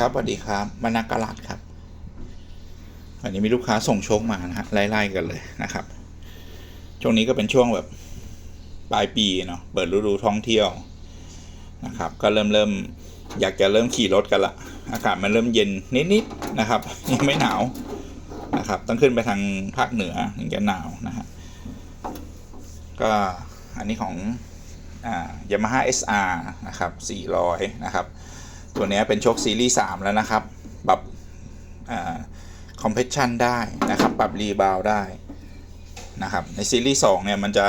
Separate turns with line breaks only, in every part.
ครับสวัสดีครับมานากาลัดครับวันนี้มีลูกค้าส่งโชคมานะฮะไล่ๆกันเลยนะครับ ช่วงนี้ก็เป็นช่วงแบบปลายปีเนาะเปิดฤดูท่องเที่ยวนะครับ ก็เริ่มเริ่มอยากจะเริ่มขี่รถกันละอากาศมันเริ่มเย็นนิดๆนะครับยังไม่หนาวนะครับ ต้องขึ้นไปทางภาคเหนือถึงจะหนาวนะฮะก็อันนี้ของอ่ายามาฮ่า SR นะครับ400 นะครับ ตัวเนี้ยเป็นโชคซีรีส์3แล้วนะครับ ปรับคอมเพรสชันได้นะครับ ปรับรีบาวได้นะครับ ในซีรีส์2เนี่ยมันจะ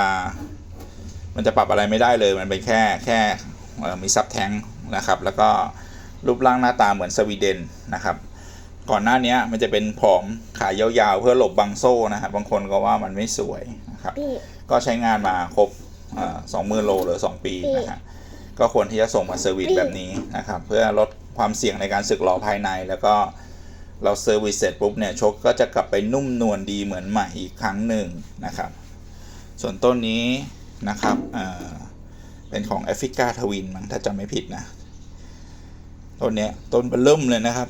มันจะปรับอะไรไม่ได้เลย มันเป็นแค่แค่เอ่อมีซับแทงนะครับ แล้วก็รูปร่างหน้าตาเหมือนสวีเดนนะครับ ก่อนหน้านี้มันจะเป็นผอมขายาวๆ เพื่อหลบบังโซ่นะครับ บางคนก็ว่ามันไม่สวยนะครับ
พี่
ก็ใช้งานมาครบสองหมื่นโลหรือสองปีนะฮะ ก็ควรที่จะส่งมาเซอร์วิสแบบนี้นะครับ เพื่อลดความเสี่ยงในการสึกหรอภายใน แล้วก็เราเซอร์วิสเสร็จปุ๊บเนี่ยชกก็จะกลับไปนุ่มนวลดีเหมือนใหม่อีกครั้งหนึ่งนะครับ ส่วนต้นนี้นะครับเอ่อเป็นของแอฟริกาทวินมั้งถ้าจำไม่ผิดนะต้นเนี้ยต้นเบลเริ่มเลยนะครับ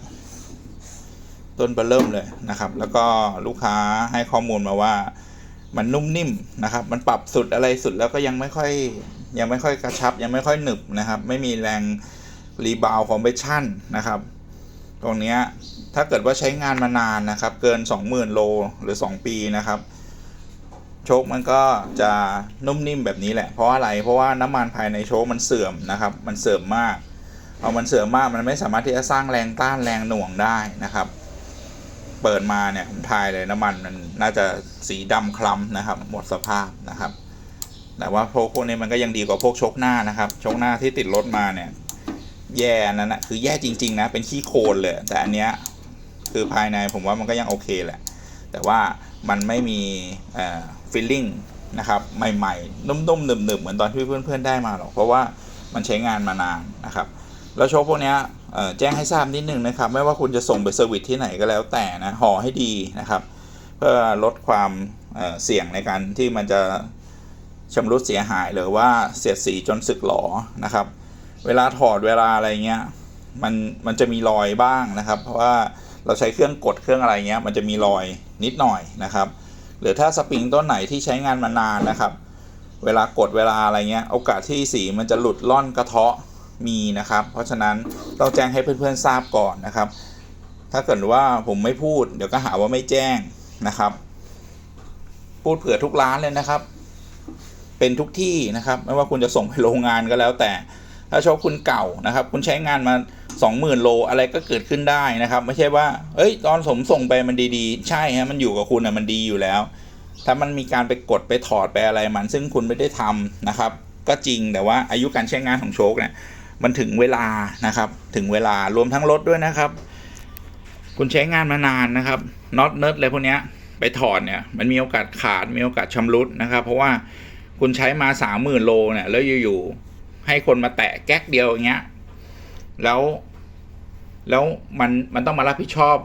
ต้นเบลเริ่มเลยนะครับ แล้วก็ลูกค้าให้ข้อมูลมาว่ามันนุ่มนิ่มนะครับ มันปรับสุดอะไรสุดแล้วก็ยังไม่ค่อย ยังไม่ค่อยกระชับ ยังไม่ค่อยหนึบนะครับ ไม่มีแรงรีบาวคอมเพรสชั่นนะครับ ตรงนี้ถ้าเกิดว่าใช้งานมานานนะครับ เกิน 20,000 โลหรือ 2 ปีนะครับ โชคมันก็จะนุ่มนิ่มแบบนี้แหละ เพราะอะไร เพราะว่าน้ำมันภายในโชคมันเสื่อมนะครับ มันเสื่อมมากพอมันเสื่อมมากมันไม่สามารถที่จะสร้างแรงต้านแรงหน่วงได้นะครับ เปิดมาเนี่ยผมทายเลยน้ำมันมันน่าจะสีดำคล้ำนะครับ หมดสภาพนะครับ แต่ว่าพวกพวกนี้มันก็ยังดีกว่าพวกชกหน้านะครับ ชกหน้าที่ติดรถมาเนี่ย แย่นั่นนะคือแย่จริง ๆ นะ เป็นขี้โคลนเลย แต่อันเนี้ยคือภายในผมว่ามันก็ยังโอเคแหละ แต่ว่ามันไม่มีเอ่อฟีลลิ่งนะครับ ใหม่ๆนุ่มๆหนึบๆเหมือนตอนที่เพื่อนๆได้มาหรอกเพราะว่ามันใช้งานมานานนะครับแล้วโชคพวกนี้แจ้งให้ทราบนิดนึงนะครับ ไม่ว่าคุณจะส่งไปเซอร์วิสที่ไหนก็แล้วแต่นะห่อให้ดีนะครับ เพื่อลดความเเสี่ยงในการที่มันจะ ชำรุดเสียหายหรือว่าเสียดสีจนสึกหรอนะครับ เวลาถอดเวลาอะไรเงี้ยมันมันจะมีรอยบ้างนะครับ เพราะว่าเราใช้เครื่องกดเครื่องอะไรเงี้ยมันจะมีรอยนิดหน่อยนะครับ หรือถ้าสปริงต้นไหนที่ใช้งานมานานนะครับ เวลากดเวลาอะไรเงี้ยโอกาสที่สีมันจะหลุดล่อนกระเทาะมีนะครับ เพราะฉะนั้นต้องแจ้งให้เพื่อนๆทราบก่อนนะครับ ถ้าเกิดว่าผมไม่พูด เดี๋ยวก็หาว่าไม่แจ้งนะครับ พูดเผื่อทุกร้านเลยนะครับ เป็นทุกที่นะครับ ไม่ว่าคุณจะส่งไปโรงงานก็แล้วแต่ ถ้าโชคคุณเก่านะครับ คุณใช้งานมา 20,000 โลอะไรก็เกิดขึ้นได้นะครับ ไม่ใช่ว่า เอ้ย ตอนผมส่งไปมันดีๆ ใช่ฮะมันอยู่กับคุณอะมันดีอยู่แล้ว ถ้ามันมีการไปกดไปถอดไปอะไรมัน ซึ่งคุณไม่ได้ทำนะครับ ก็จริงแต่ว่าอายุการใช้งานของโชคเนี่ยมันถึงเวลานะครับ ถึงเวลารวมทั้งรถด้วยนะครับ คุณใช้งานมานานนะครับน็อตเนิร์ดอะไรพวกเนี้ยไปถอดเนี่ยมันมีโอกาสขาดมีโอกาสชำรุดนะครับ เพราะว่า คุณใช้มาสามหมื่นโลเนี่ยแล้วอยู่ๆให้คนมาแตะแก๊กเดียวอย่างเงี้ย แล้วแล้วมันมันต้องมารับผิดชอบ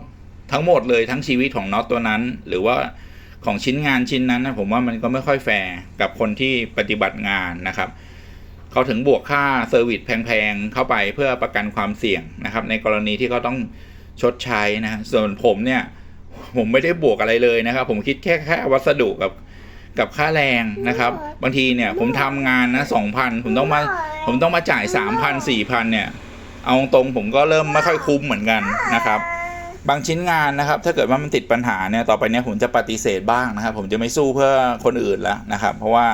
ทั้งหมดเลยทั้งชีวิตของน็อตตัวนั้น หรือว่าของชิ้นงานชิ้นนั้นนะผมว่ามันก็ไม่ค่อยแฟร์กับคนที่ปฏิบัติงานนะครับเขาถึงบวกค่าเซอร์วิสแพงๆ เข้าไปเพื่อประกันความเสี่ยงนะครับ ในกรณีที่เขาต้องชดใช้นะฮะส่วนผมเนี่ย ผมไม่ได้บวกอะไรเลยนะครับ ผมคิดแค่แค่วัสดุกับ กับค่าแรงนะครับ บางทีเนี่ยผมทำงานนะสองพันผมต้องมาผมต้องมาจ่ายสามพันสี่พันเนี่ย เอาตรงๆผมก็เริ่มไม่ค่อยคุ้มเหมือนกันนะครับ บางชิ้นงานนะครับ ถ้าเกิดว่ามันติดปัญหาเนี่ยต่อไปเนี่ยผมจะปฏิเสธบ้างนะครับ ผมจะไม่สู้เพื่อคนอื่นแล้วนะครับ เพราะว่า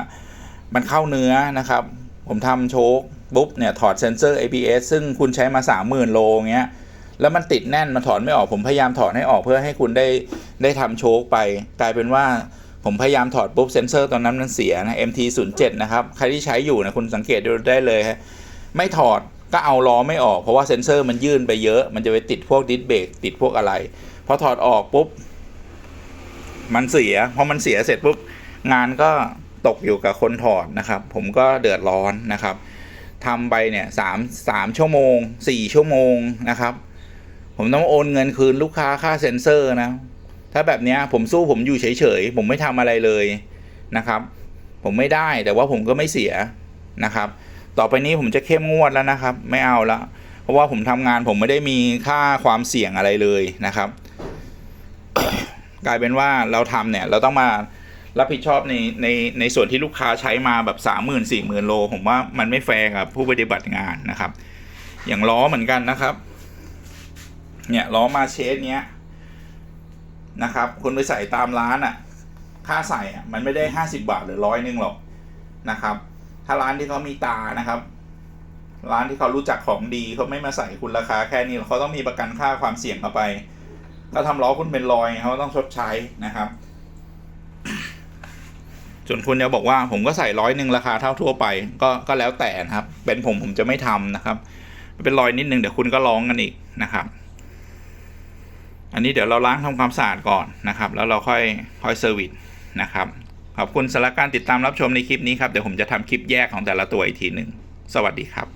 มันเข้าเนื้อนะครับ ผมทำโชคปุ๊บเนี่ยถอดเซนเซอร์ ABS ซึ่งคุณใช้มา 30,000 โลเงี้ยแล้วมันติดแน่นมันถอดไม่ออกผมพยายามถอดให้ออกเพื่อให้คุณได้ได้ทำโชคไป กลายเป็นว่า ผมพยายามถอดปุ๊บเซนเซอร์ตอนนั้นมันเสียนะ MT 0 7 นะครับ ใครที่ใช้อยู่นะคุณสังเกตดูได้เลยฮะไม่ถอดก็เอาล้อไม่ออก เพราะว่าเซนเซอร์มันยื่นไปเยอะ มันจะไปติดพวกดิสเบรกติดพวกอะไร พอถอดออกปุ๊บ มันเสียพอมันเสียเสร็จปุ๊บงานก็ตกอยู่กับคนถอดนะครับ ผมก็เดือดร้อนนะครับทำไปเนี่ยสามสามชั่วโมงสี่ชั่วโมงนะครับ ผมต้องโอนเงินคืนลูกค้าค่าเซ็นเซอร์นะ ถ้าแบบเนี้ยผมสู้ผมอยู่เฉยๆ ผมไม่ทำอะไรเลยนะครับ ผมไม่ได้แต่ว่าผมก็ไม่เสียนะครับ ต่อไปนี้ผมจะเข้มงวดแล้วนะครับ ไม่เอาละเพราะว่าผมทำงานผมไม่ได้มีค่าความเสี่ยงอะไรเลยนะครับ กลายเป็นว่าเราทำเนี่ยเราต้องมารับผิดชอบในในในส่วนที่ลูกค้าใช้มาแบบสามหมื่นสี่หมื่นโล ผมว่ามันไม่แฟร์กับผู้ปฏิบัติงานนะครับ อย่างล้อเหมือนกันนะครับ เนี่ยล้อมาเชสเนี้ย นะครับคุณไปใส่ตามร้านอะ่ะค่าใส่อะมันไม่ได้ห้าสิบาทหรือร้อยนึงหรอกนะครับ ถ้าร้านที่เขามีตานะครับ ร้านที่เขารู้จักของดีเขาไม่มาใส่คุณราคาแค่นี้เขาต้องมีประกันค่าความเสี่ยงเข้าไป ถ้าทำล้อคุณเป็นรอยเขาต้องชดใช้นะครับส่วนคุณจะบอกว่าผมก็ใส่ร้อยหนึ่งราคาเท่าทั่วไป ก็ก็แล้วแต่นะครับ เป็นผมผมจะไม่ทำนะครับ เป็นรอยนิดนึงเดี๋ยวคุณก็ร้องกันอีกนะครับ อันนี้เดี๋ยวเราล้างทำความสะอาดก่อนนะครับ แล้วเราค่อยค่อยเซอร์วิสนะครับขอบคุณสำหรับการติดตามรับชมในคลิปนี้ครับ เดี๋ยวผมจะทำคลิปแยกของแต่ละตัวอีกทีหนึ่ง สวัสดีครับ